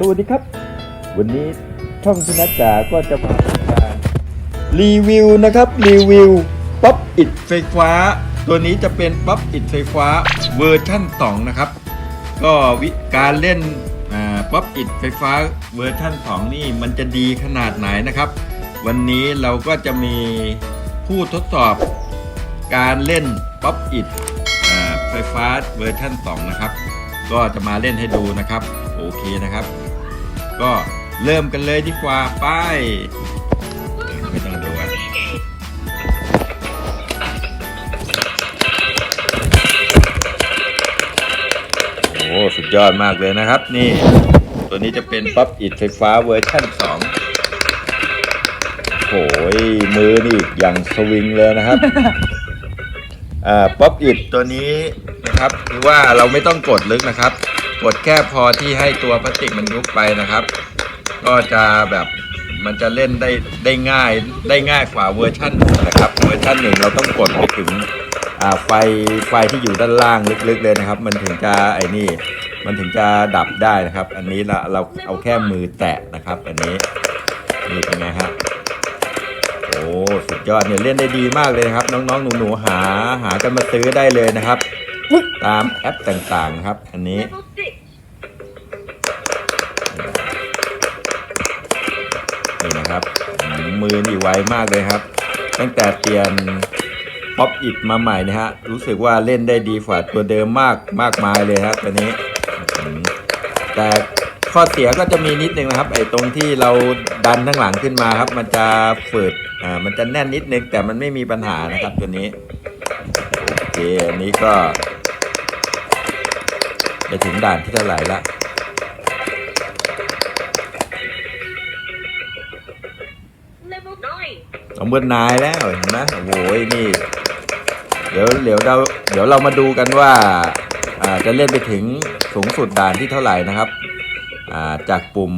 สวัสดีครับ วันนี้ช่องพินัจจาก็จะมาทำการรีวิวนะครับรีวิวป๊อปอิดไฟฟ้า ตัวนี้จะเป็นป๊อปอิดไฟฟ้าเวอร์ชั่น 2 นะครับ ก็วิการเล่นป๊อปอิดไฟฟ้าเวอร์ชั่น 2 นี่มันจะดีขนาดไหนนะครับ วันนี้เราก็จะมีผู้ทดสอบการเล่นป๊อปอิดไฟฟ้าเวอร์ชั่น 2 นะครับ ก็จะมาเล่นให้ดูนะครับ โอเคนะครับ ก็เริ่มกันเลยดีกว่าไปไม่ต้องดูอะโอ้สุดยอดมากเลยนะครับ นี่ ตัวนี้จะเป็นป๊อปอิดไฟฟ้าเวอร์ชั่น2โอ้ยมือนี่อย่างสวิงเลยนะครับอ่าป๊อปอิดตัวนี้นะครับคือว่าเราไม่ต้องกดลึกนะครับ กดแค่พอที่ให้ตัวพลาสติกมันยุบไปนะครับ ก็จะแบบมันจะเล่นได้ได้ง่ายได้ง่ายกว่าเวอร์ชันหนึ่งนะครับเวอร์ชันหนึ่งเราต้องกดไปถึงไฟไฟที่อยู่ด้านล่างลึกๆเลยนะครับ มันถึงจะไอ้นี่มันถึงจะดับได้นะครับ อันนี้เราเราเอาแค่มือแตะนะครับ อันนี้นี่เป็นไงฮะโอ้สุดยอดเนี่ยเล่นได้ดีมากเลยครับ น้องๆหนูๆหาหากันมาซื้อได้เลยนะครับ ตามแอปต่างๆนะครับ อันนี้ Level six. นี่นะครับอืมมือนี่ไวมากเลยครับ ตั้งแต่เปลี่ยนป๊อปอิดมาใหม่นะฮะ รู้สึกว่าเล่นได้ดีกว่าตัวเดิมมากมากมายเลยครับตัวนี้อืมแต่ข้อเสียก็จะมีนิดนึงนะครับ ไอ้ตรงที่เราดันทั้งหลังขึ้นมาครับ มันจะฝืดอ่ามันจะแน่นนิดนึงแต่มันไม่มีปัญหานะครับตัวนี้โอเคอันนี้ก็ ไปถึงด่านที่เท่าไหร่ละสองเบิร์นายแล้วเห็นไหมโอ้โหนี่ เดี๋ยวเดี๋ยวเราเดี๋ยวเรามาดูกันว่าจะเล่นไปถึงสูงสุดด่านที่เท่าไหร่นะครับาจากปุ่ม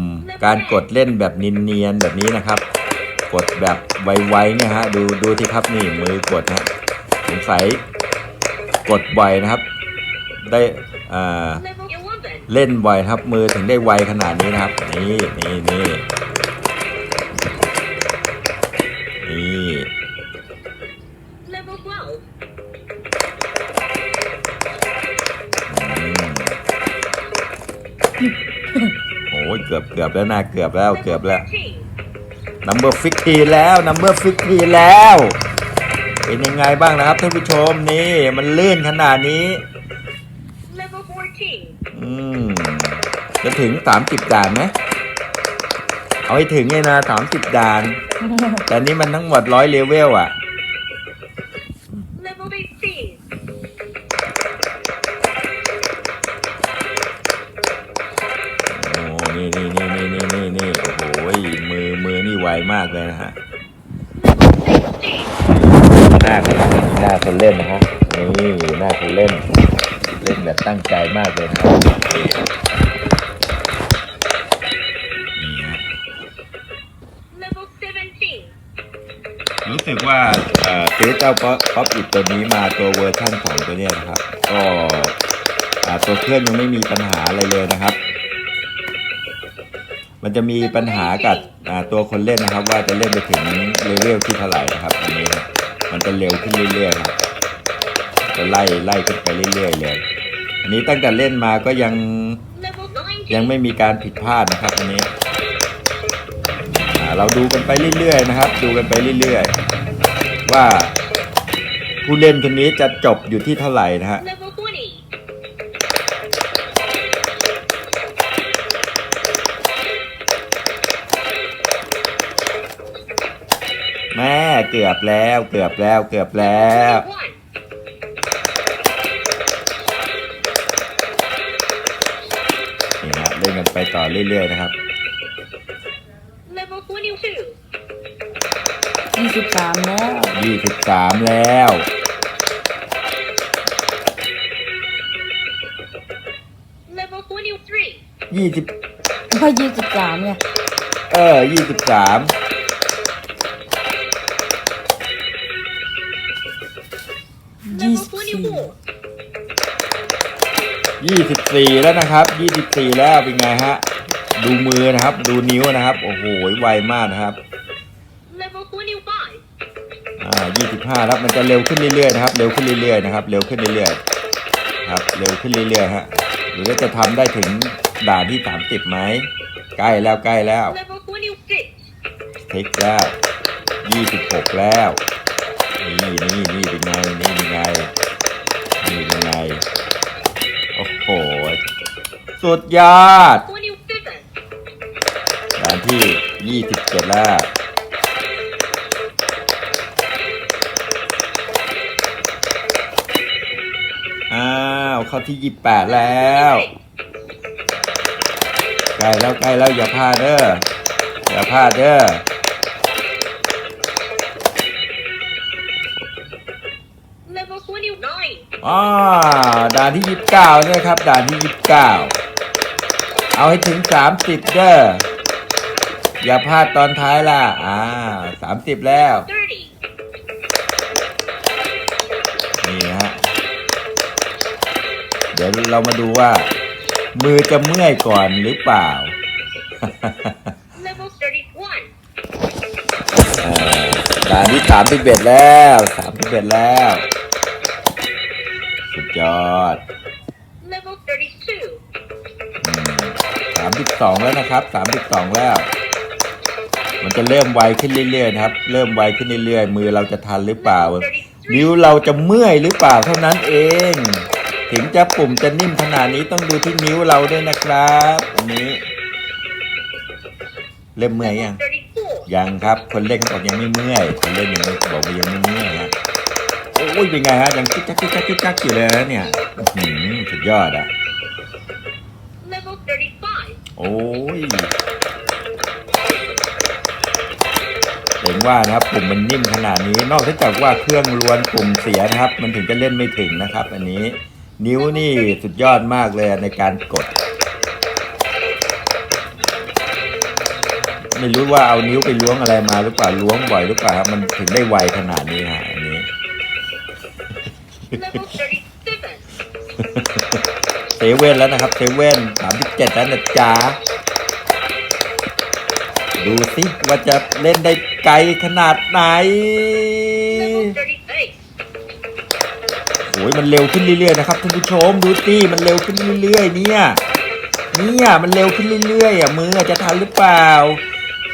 การกดเล่นแบบเนียนๆแบบนี้นะครับ กดแบบไวๆเนี่ยฮะดูดูที่ครับนี่มือกดนะฮะสงสัยกดบ่อยนะครับ ได้ เล่นบ่อยครับมือถึงได้ไวขนาดนี้นะครับ นี่นี่นี่นี่ Level twelve. อืมโอ้ยเกือบเกือบแล้วนะเกือบแล้วเกือบแล้วนัมเบอร์ฟิกทีแล้วนัมเบอร์ฟิกทีแล้ว เป็นยังไงบ้างนะครับท่านผู้ชมนี่มันลื่นขนาดนี้ Level fourteen. อืม จะถึงสามสิบด่านไหมเอาให้ถึงเนี่ยนะสามสิบด่าน แต่นี่มันทั้งหมดร้อยเลเวลอะ Level eighteen. โอ้นี่นี่นี่นี่นี่นี่นี่โอ้โหมือมือนี่ไวมากเลยนะฮะ Level sixteen. หน้าคนหน้าคนเล่นนะฮะนี่หน้าคนเล่นเล่นแบบตั้งใจมากเลยนะรู้สึกว่าเอ่อซื้อเจ้าป๊อปป๊อปอิดตัวนี้มาตัวเวอร์ชั่นของตัวเนี้ยนะครับ ก็ตัวเครื่องยังไม่มีปัญหาอะไรเลยนะครับ มันจะมีปัญหากับตัวคนเล่นนะครับ ว่าจะเล่นไปถึงเลเวลที่เท่าไหร่นะครับอันนี้มันจะเร็วขึ้นเรื่อยๆครับจะไล่ไล่ขึ้นไปเรื่อยๆเลย อันนี้ตั้งแต่เล่นมาก็ยังยังไม่มีการผิดพลาดนะครับอันนี้เราดูกันไปเรื่อยๆนะครับ ดูกันไปเรื่อยๆ ว่าผู้เล่นคนนี้จะจบอยู่ที่เท่าไหร่นะฮะแม่เกือบแล้วเกือบแล้วเกือบแล้ว เรื่อยๆนะครับ Level twenty-two. ยี่สิบสามแล้วยี่สิบสามแล้ว Level twenty-three. ยี่สิบก็ยี่สิบสามไงเออยี่สิบสามยี่ Level สิบสี่ twenty-four. ยี่สิบสี่แล้วนะครับยี่สิบสี่แล้วเป็นไงฮะ ดูมือนะครับ ดูนิ้วนะครับ โอ้โหไวมากนะครับ Level 25. อ่า25ครับมันจะเร็วขึ้นเรื่อยๆนะครับ เร็วขึ้นเรื่อยๆนะครับ เร็วขึ้นเรื่อยๆครับ เร็วขึ้นเรื่อยๆฮะหรือว่าจะทำได้ถึงด่านที่30ไหมใกล้แล้วใกล้แล้ว Level 26. เทคแล้ว26แล้วนี่นี่นี่เป็นไงนี่เป็นไงนี่เป็นไงโอ้โหสุดยอด 27. ด่านที่ 27แล้วอ้าวเข้าที่ 28 แล้วใกล้แล้วใกล้แล้วอย่าพลาดเด้ออย่าพลาดเด้อ Level 29. อ่าด่านที่ 29นะครับ ด่านที่ 29 เอาให้ถึง 30 เด้อ อย่าพลาดตอนท้ายล่ะ อ่า30แล้ว 30. นี่นะฮะ เดี๋ยวเรามาดูว่า มือจะเมื่อยก่อนหรือเปล่า Level 31. อ่าด่านที่สามสิบเอ็ดแล้วสามสิบเอ็ดแล้ว สุดยอด Level 32. สามสิบสองแล้วนะครับสามสิบสองแล้ว มันจะเริ่มไวขึ้นเรื่อยๆนะครับ เริ่มไวขึ้นเรื่อยๆ มือเราจะทันหรือเปล่า นิ้วเราจะเมื่อยหรือเปล่าเท่านั้นเอง ถึงจะปุ่มจะนิ่มขนาดนี้ต้องดูที่นิ้วเราด้วยนะครับอันนี้ เริ่มเมื่อยยัง 34. ยังครับ คนเล่นเขาบอกยังไม่เมื่อย คนเล่นยังไม่บอกว่ายังไม่เมื่อยฮะโอ้ยเป็นไงฮะยังจิ๊กจักจิ๊กจักจิ๊กจักอยู่เลยนะเนี่ยอื้อหือสุดยอดอะ Level 35. โอ้ย เห็นว่านะครับปุ่มมันนิ่มขนาดนี้ นอกจากว่าเครื่องล้วนปุ่มเสียนะครับ มันถึงจะเล่นไม่ถึงนะครับ อันนี้นิ้วนี่สุดยอดมากเลยในการกด ไม่รู้ว่าเอานิ้วไปล้วงอะไรมาหรือเปล่าล้วงบ่อยหรือเปล่าครับมันถึงได้ไวขนาดนี้ฮะอันนี้เซเว่นแล้วนะครับเซเว่นสามสิบเจ็ดแล้วนะจ๊ะ ดูสิว่าจะเล่นได้ไกลขนาดไหน โอ้ยมันเร็วขึ้นเรื่อยๆนะครับท่านผู้ชมดูสิมันเร็วขึ้นเรื่อยๆเนี่ย เนี่ยมันเร็วขึ้นเรื่อยๆอะมือจะทันหรือเปล่า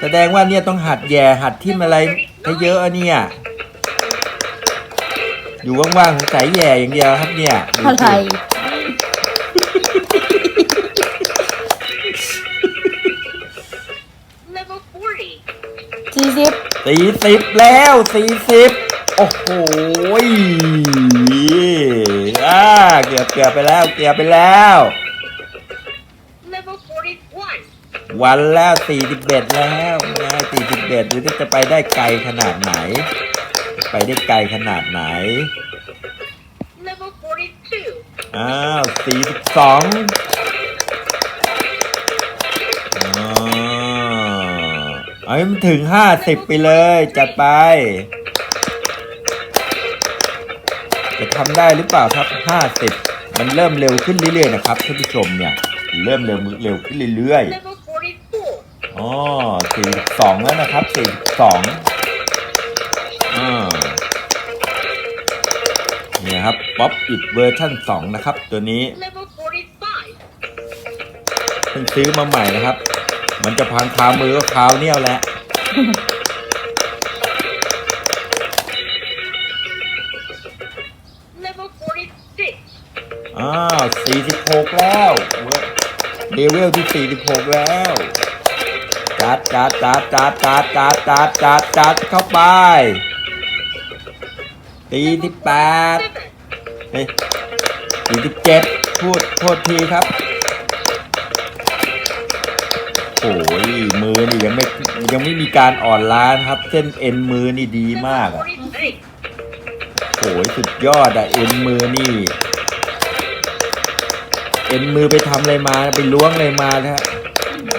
แสดงว่าเนี่ยต้องหัดแย่หัดทิ่มอะไรให้เยอะอะเนี่ยอยู่ว่างๆสงสัยแย่อย่างเดียวครับเนี่ยอะไร สี่สิบสี่สิบแล้วสี่สิบโอ้โหยอ่าเกือบเกือบไปแล้วเกือบไปแล้ว Level 41. วันแล้วสี่สิบเอ็ดแล้วนะสี่สิบเอ็ดดูที่จะไปได้ไกลขนาดไหน ไปได้ไกลขนาดไหน Level 42. อ้าวสี่สิบสอง ให้มันถึงห้าสิบไปเลย จัดไป จะทำได้หรือเปล่าครับห้าสิบมันเริ่มเร็วขึ้นเรื่อยๆนะครับท่านผู้ชมเนี่ย เริ่มเร็วเร็วขึ้นเรื่อยๆอ๋อสี่สองแล้วนะครับสี่สองอ่าเนี่ยครับป๊อปอิดเวอร์ชั่นสองนะครับ ตัวนี้เพิ่งซื้อมาใหม่นะครับ มันจะพังคามือก็คราวเนี่ยแหละ Level 46. อ้าวสี่สิบหกแล้วเลเวลที่สี่สิบหกแล้วจัดจัดจัดจัดจัดจัดจัดจัดจัดเข้าไปสี่สิบแปด 7. เฮ้ยสี่สิบเจ็ดพูดโทษทีครับ โอ้ยมือนี่ยังไม่ยังไม่มีการอ่อนล้านะครับ เส้นเอ็นมือนี่ดีมากอะโอ้ยสุดยอดอะเอ็นมือนี่ เอ็นมือไปทำอะไรมาไปล้วงอะไรมานะฮะ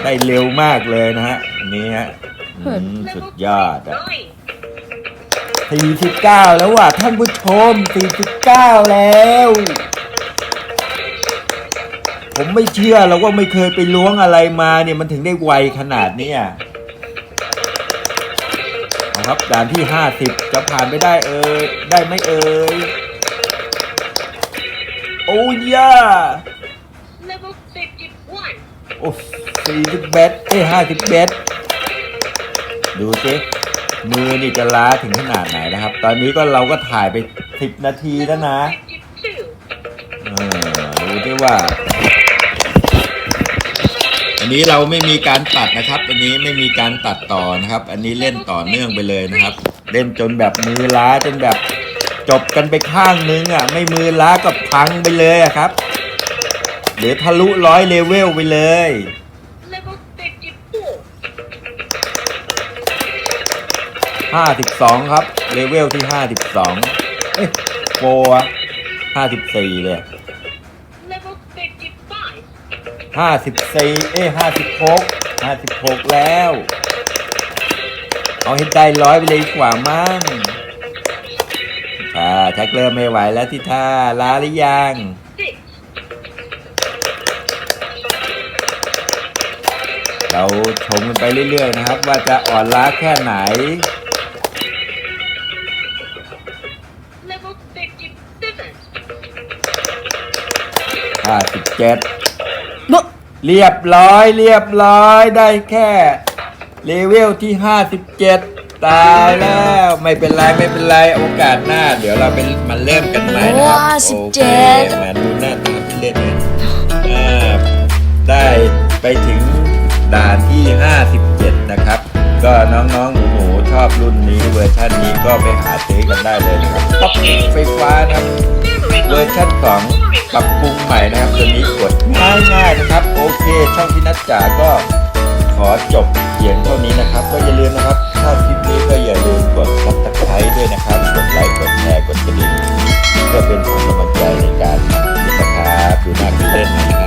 ได้เร็วมากเลยนะฮะนี่ฮะอืมสุดยอดอะสี่สิบเก้าแล้วว่ะท่านผู้ชมสี่สิบเก้าแล้ว ผมไม่เชื่อเราก็ไม่เคยไปล้วงอะไรมาเนี่ยมันถึงได้ไวขนาดนี้ยเอาครับด่านที่ห้าสิบจะผ่านไปได้เอ่ยได้ไหมเอ่ยโอ้ย่า Level 51. โอ้สี่สิบเบสเอ้ห้าสิบเบสดูสิมือนี่จะล้าถึงขนาดไหนนะครับ ตอนนี้ก็เราก็ถ่ายไปสิบนาทีแล้วนะ เออดูที่ว่า นนี้เราไม่มีการตัดนะครับ อันนี้ไม่มีการตัดต่อนะครับ อันนี้เล่นต่อเนื่องไปเลยนะครับ เล่นจนแบบมือล้าจนแบบจบกันไปข้างนึงอะ ไม่มือล้าก็พังไปเลยอะครับหรือทะลุร้อยเลเวลไปเลยห้าสิบสองครับ เลเวลที่ห้าสิบสองเอ้ยโปรอะห้าสิบสี่เลย ห้าสิบสี่เอ้ห้าสิบหกห้าสิบหกแล้ว เอาให้ได้ร้อยไปเลยดีกว่ามั้งอ่าชักเริ่มไม่ไหวแล้วที่ท่าลาหรือยังเราชมกันไปเรื่อย ๆ นะครับ ว่าจะอ่อนล้าแค่ไหนห้าสิบเจ็ด บุ๊เรียบร้อยเรียบร้อยได้แค่เลเวลที่ห้าสิบเจ็ดตายแล้วไม่เป็นไรไม่เป็นไรโอกาสหน้า เดี๋ยวเราไปมาเริ่มกันใหม่นะครับว้าสิบโอเคเจ็ดแหมดูหน้าตาที่เล่นเนี่ยอ่าได้ไปถึงด่านที่ 57 นะครับ ก็น้องๆหนูๆชอบรุ่นนี้เวอร์ชันนี้ก็ไปหาซื้อกันได้เลยนะครับป๊อปไฟฟ้านะครับ เวอร์ชัน2ปรับปรุงใหม่นะครับตัวนี้ นัดจ๋าก็ขอจบเพียงเท่านี้นะครับ ก็อย่าลืมนะครับ ถ้าคลิปนี้ก็อย่าลืมกดซับสไครต์ด้วยนะครับ กดไลค์ กดแชร์ กดกระดิ่งเพื่อเป็นกำลังใจในการนี่นะครับดูหน้าเล่น